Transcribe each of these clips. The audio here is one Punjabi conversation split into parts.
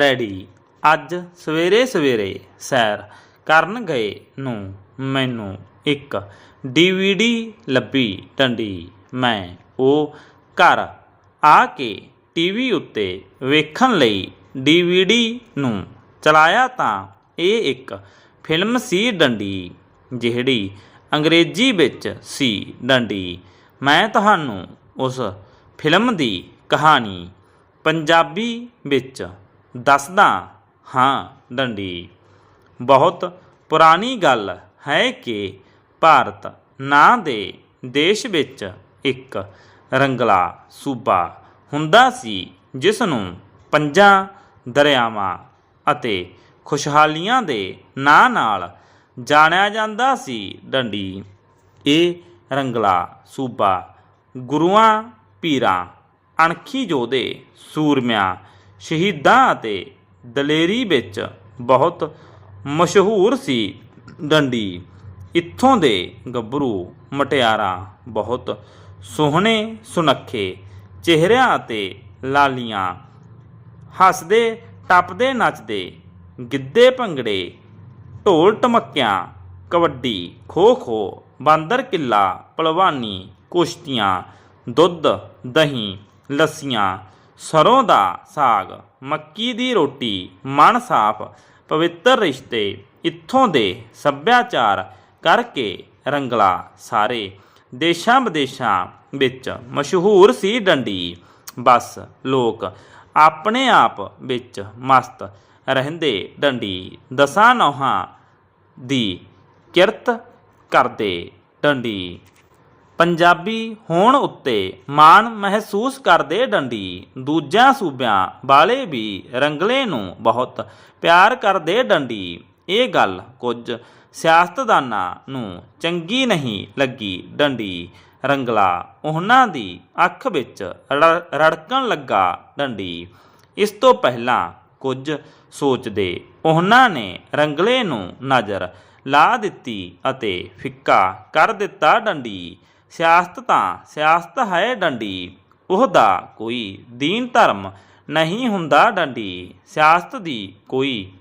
ਰੈਡੀ। ਅੱਜ ਸਵੇਰੇ ਸਵੇਰੇ ਸੈਰ ਕਰਨ ਗਏ ਨੂੰ ਮੈਨੂੰ ਇੱਕ ਡੀਵੀਡੀ ਲੱਭੀ ਡੰਡੀ। ਮੈਂ ਉਹ ਘਰ ਆ ਕੇ ਟੀਵੀ ਉੱਤੇ ਵੇਖਣ ਲਈ ਡੀਵੀਡੀ ਨੂੰ ਚਲਾਇਆ ਤਾਂ ਇਹ ਇੱਕ ਫਿਲਮ ਸੀ ਡੰਡੀ, ਜਿਹੜੀ ਅੰਗਰੇਜ਼ੀ ਵਿੱਚ ਸੀ ਡੰਡੀ। ਮੈਂ ਤੁਹਾਨੂੰ ਉਸ ਫਿਲਮ ਦੀ ਕਹਾਣੀ ਪੰਜਾਬੀ ਵਿੱਚ ਦੱਸਦਾ ਹਾਂ ਡੰਡੀ, ਬਹੁਤ ਪੁਰਾਣੀ ਗੱਲ ਹੈ ਕਿ ਭਾਰਤ ਨਾਂ ਦੇ ਦੇਸ਼ ਵਿੱਚ ਇੱਕ ਰੰਗਲਾ ਸੂਬਾ ਹੁੰਦਾ ਸੀ, ਜਿਸ ਨੂੰ ਪੰਜਾਂ ਦਰਿਆਵਾਂ ਅਤੇ ਖੁਸ਼ਹਾਲੀਆਂ ਦੇ ਨਾਂ ਨਾਲ ਜਾਣਿਆ ਜਾਂਦਾ ਸੀ ਡੰਡੀ। ਇਹ ਰੰਗਲਾ ਸੂਬਾ ਗੁਰੂਆਂ, ਪੀਰਾਂ, ਅਣਖੀ ਯੋਧੇ ਸੂਰਮਿਆਂ ਸ਼ਹੀਦਾਂ ਅਤੇ ਦਲੇਰੀ ਵਿੱਚ ਬਹੁਤ ਮਸ਼ਹੂਰ ਸੀ ਡੰਡੀ। ਇੱਥੋਂ ਦੇ ਗੱਭਰੂ, ਮਟਿਆਰਾਂ ਬਹੁਤ ਸੋਹਣੇ, ਸੁਨੱਖੇ ਚਿਹਰਿਆਂ ਅਤੇ ਲਾਲੀਆਂ, ਹੱਸਦੇ, ਟੱਪਦੇ, ਨੱਚਦੇ, ਗਿੱਧੇ ਭੰਗੜੇ, ਢੋਲ ਟਮਕਿਆਂ, ਕਬੱਡੀ, ਖੋ ਖੋ, ਬਾਂਦਰ ਕਿੱਲਾ, ਪਲਵਾਨੀ, ਕੁਸ਼ਤੀਆਂ, ਦੁੱਧ, ਦਹੀਂ, ਲੱਸੀਆਂ ਸਰੋਂ ਦਾ ਸਾਗ, ਮੱਕੀ ਦੀ ਰੋਟੀ ਮਨ ਸਾਫ਼, ਪਵਿੱਤਰ ਰਿਸ਼ਤੇ, ਇੱਥੋਂ ਦੇ ਸੱਭਿਆਚਾਰ ਕਰਕੇ ਰੰਗਲਾ ਸਾਰੇ ਦੇਸ਼ਾਂ ਵਿਦੇਸ਼ਾਂ ਵਿੱਚ ਮਸ਼ਹੂਰ ਸੀ ਡੰਡੀ। ਬਸ ਲੋਕ ਆਪਣੇ ਆਪ ਵਿੱਚ ਮਸਤ ਰਹਿੰਦੇ ਡੰਡੀ। ਦਸਾਂ ਨੌਹਾਂ ਦੀ ਕਿਰਤ ਕਰਦੇ ਡੰਡੀ। ਪੰਜਾਬੀ ਹੋਣ ਉੱਤੇ ਮਾਣ ਮਹਿਸੂਸ ਕਰਦੇ ਡੰਡੀ, ਦੂਜਿਆਂ ਸੂਬਿਆਂ ਵਾਲੇ ਵੀ ਰੰਗਲੇ ਨੂੰ ਬਹੁਤ ਪਿਆਰ ਕਰਦੇ ਡੰਡੀ। ਇਹ ਗੱਲ ਕੁਝ ਸਿਆਸਤਦਾਨਾਂ ਨੂੰ ਚੰਗੀ ਨਹੀਂ ਲੱਗੀ ਡੰਡੀ। ਰੰਗਲਾ ਉਹਨਾਂ ਦੀ ਅੱਖ ਵਿੱਚ ਰੜਕਣ ਲੱਗਾ ਡੰਡੀ। ਇਸ ਤੋਂ ਪਹਿਲਾਂ ਕੁਝ ਸੋਚਦੇ ਉਹਨਾਂ ਨੇ ਰੰਗਲੇ ਨੂੰ ਨਜ਼ਰ ਲਾ ਦਿੱਤੀ ਅਤੇ ਫਿੱਕਾ ਕਰ ਦਿੱਤਾ ਡੰਡੀ। ਸਿਆਸਤ ਤਾਂ ਸਿਆਸਤ ਹੈ ਡੰਡੀ ਉਹਦਾ ਕੋਈ ਦੀਨ ਧਰਮ ਨਹੀਂ ਹੁੰਦਾ ਡੰਡੀ ਸਿਆਸਤ ਦੀ ਕੋਈ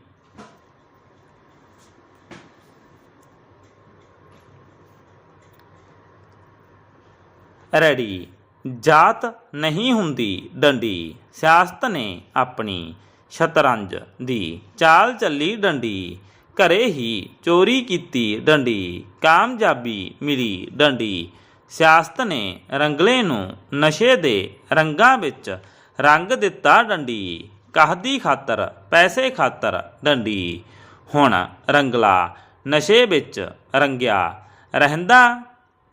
ਰੈਡੀ, ਜਾਤ ਨਹੀਂ ਹੁੰਦੀ ਡੰਡੀ ਸਿਆਸਤ ਨੇ ਆਪਣੀ ਸ਼ਤਰੰਜ ਦੀ ਚਾਲ ਚੱਲੀ ਡੰਡੀ ਘਰੇ ਹੀ ਚੋਰੀ ਕੀਤੀ ਡੰਡੀ ਕਾਮਯਾਬੀ ਮਿਲੀ ਡੰਡੀ ਸਿਆਸਤ ਨੇ ਰੰਗਲੇ ਨੂੰ ਨਸ਼ੇ ਦੇ ਰੰਗਾਂ ਵਿੱਚ ਰੰਗ ਦਿੱਤਾ ਡੰਡੀ। ਕਾਹਦੀ ਖਾਤਰ, ਪੈਸੇ ਖਾਤਰ ਡੰਡੀ। ਹੁਣ ਰੰਗਲਾ ਨਸ਼ੇ ਵਿੱਚ ਰੰਗਿਆ ਰਹਿੰਦਾ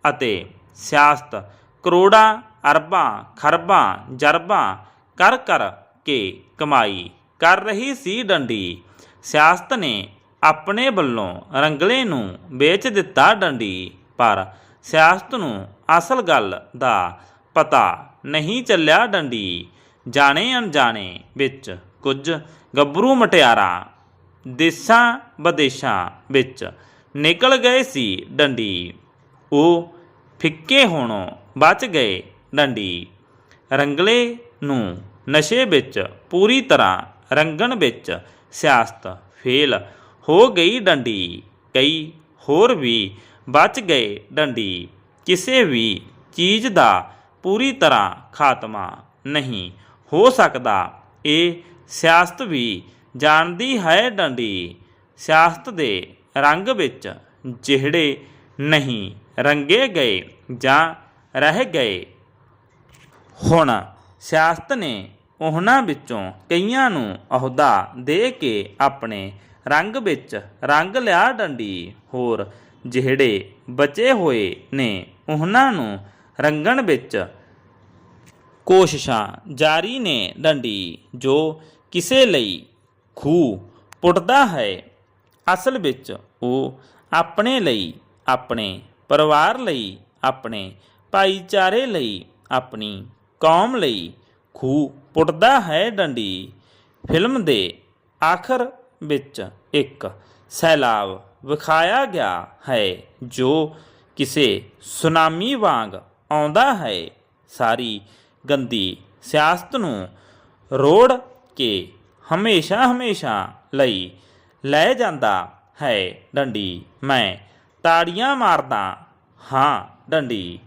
ਅਤੇ ਸਿਆਸਤ ਕਰੋੜਾਂ, ਅਰਬਾਂ, ਖਰਬਾਂ, ਜਰਬਾਂ ਕਰ ਕਰ ਕੇ ਕਮਾਈ ਕਰ ਰਹੀ ਸੀ ਡੰਡੀ। ਸਿਆਸਤ ਨੇ ਆਪਣੇ ਵੱਲੋਂ ਰੰਗਲੇ ਨੂੰ ਵੇਚ ਦਿੱਤਾ ਡੰਡੀ, ਪਰ ਸਿਆਸਤ ਨੂੰ ਅਸਲ ਗੱਲ ਦਾ ਪਤਾ ਨਹੀਂ ਚੱਲਿਆ ਡੰਡੀ। ਜਾਣੇ ਅਣਜਾਣੇ ਵਿੱਚ ਕੁਝ ਗੱਭਰੂ ਮਟਿਆਰਾਂ, ਦੇਸਾਂ ਵਿਦੇਸ਼ਾਂ ਵਿੱਚ ਨਿਕਲ ਗਏ ਸੀ ਡੰਡੀ। ਉਹ ਫਿੱਕੇ ਹੋਣੋਂ ਬਚ ਗਏ ਡੰਡੀ। ਰੰਗਲੇ ਨੂੰ ਨਸ਼ੇ ਵਿੱਚ ਪੂਰੀ ਤਰ੍ਹਾਂ ਰੰਗਣ ਵਿੱਚ ਸਿਆਸਤ ਫੇਲ ਹੋ ਗਈ ਡੰਡੀ। ਕਈ ਹੋਰ ਵੀ ਬਚ ਗਏ ਡੰਡੀ। ਕਿਸੇ ਵੀ ਚੀਜ਼ ਦਾ ਪੂਰੀ ਤਰ੍ਹਾਂ ਖਾਤਮਾ ਨਹੀਂ ਹੋ ਸਕਦਾ। ਇਹ ਸਿਆਸਤ ਵੀ ਜਾਣਦੀ ਹੈ ਡੰਡੀ। ਸਿਆਸਤ ਦੇ ਰੰਗ ਵਿੱਚ ਜਿਹੜੇ ਨਹੀਂ ਰੰਗੇ ਗਏ ਜਾਂ ਰਹਿ ਗਏ। ਹੁਣ ਸਿਆਸਤ ਨੇ ਉਹਨਾਂ ਵਿੱਚੋਂ ਕਈਆਂ ਨੂੰ ਅਹੁਦਾ ਦੇ ਕੇ ਆਪਣੇ ਰੰਗ ਵਿੱਚ ਰੰਗ ਲਿਆ ਡੰਡੀ। ਹੋਰ ਜਿਹੜੇ ਬਚੇ ਹੋਏ ਨੇ, ਉਹਨਾਂ ਨੂੰ ਰੰਗਣ ਵਿੱਚ ਕੋਸ਼ਿਸ਼ਾਂ ਜਾਰੀ ਨੇ ਡੰਡੀ, ਜੋ ਕਿਸੇ ਲਈ ਖੂਹ ਪੁੱਟਦਾ ਹੈ। ਅਸਲ ਵਿੱਚ ਉਹ ਆਪਣੇ ਲਈ, ਆਪਣੇ ਪਰਿਵਾਰ ਲਈ, ਆਪਣੇ ਭਾਈਚਾਰੇ ਲਈ, ਆਪਣੀ ਕੌਮ ਲਈ ਖੂਹ ਪੁੱਟਦਾ ਹੈ ਡੰਡੀ। ਫਿਲਮ ਦੇ ਆਖਰ ਵਿੱਚ ਇੱਕ ਸੈਲਾਬ ਵਿਖਾਇਆ ਗਿਆ ਹੈ, ਜੋ ਕਿਸੇ ਸੁਨਾਮੀ ਵਾਂਗ ਆਉਂਦਾ ਹੈ। ਸਾਰੀ ਗੰਦੀ ਸਿਆਸਤ ਨੂੰ ਰੋੜ ਕੇ ਹਮੇਸ਼ਾ ਹਮੇਸ਼ਾ ਲਈ ਲੈ ਜਾਂਦਾ ਹੈ। ਡੰਡੀ, ਮੈਂ ਤਾੜੀਆਂ ਮਾਰਦਾ ਹਾਂ, ਡੰਡੀ।